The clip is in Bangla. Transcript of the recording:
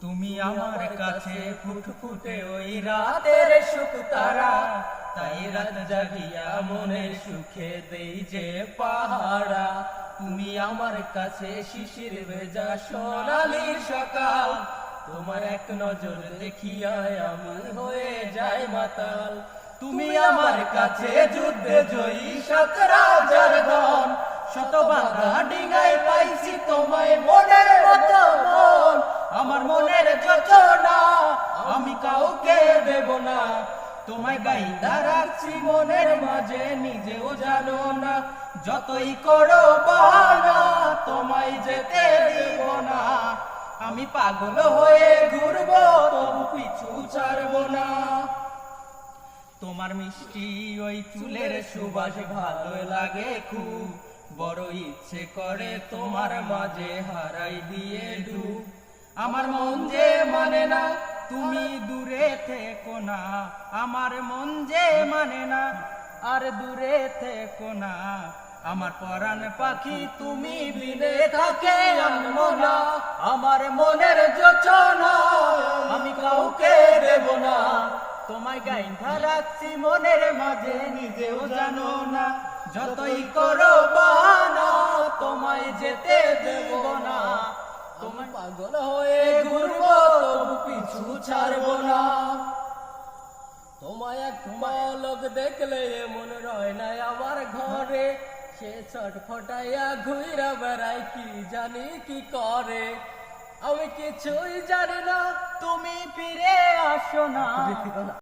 তুমি আমার কাছে ফুটফুটে ওই রাতের সুখ তারা তাই রাত জাগিয়া মনের সুখে দেই যে পাহারা। তুমি আমার কাছে শিশির ভেজা সোনালি সকাল। তোমার এক নজর দেখিয়া আমি হয়ে যায় মাতাল। তুমি আমার কাছে যুদ্ধে জয়ী সাত রাজার ধন শত বাধা ডিঙাই দেব না। তোমায় মাঝে, নিজেও জানো না। যতই করো তোমায় যেতে দেব না। আমি পাগল হয়ে ঘুরবো, তবু পিছু ছাড়বো না। তোমার মিষ্টি ওই চুলের সুবাস ভালো লাগে খুব। বড় ইচ্ছে করে তোমার মাঝে হারাই দিয়ে ডুব। আমার মন যে মানে না তুমি দূরে থেকো না, আমার মন যে মানে না, আর দূরে থেকো না। আমার পরাণ পাখি তুমি বিনে থাকে আমার মনের যোচনা আমি কাউকে দেব না। তোমায় গাইন্ধা রাখছি মনের মাঝে, নিজেও জানো না, যতই করো বাহানা, তোমায় যেতে দেব না। তোমায় পাগল হয়ে ছাড়বো না। তোমায় এক লোক দেখলে মন রয় না আমার ঘরে। সে ছটফটাইয়া ঘুইরা বেড়াই কি জানি কি করে? আমি কিছুই জানি না, তুমি ফিরে আসো না।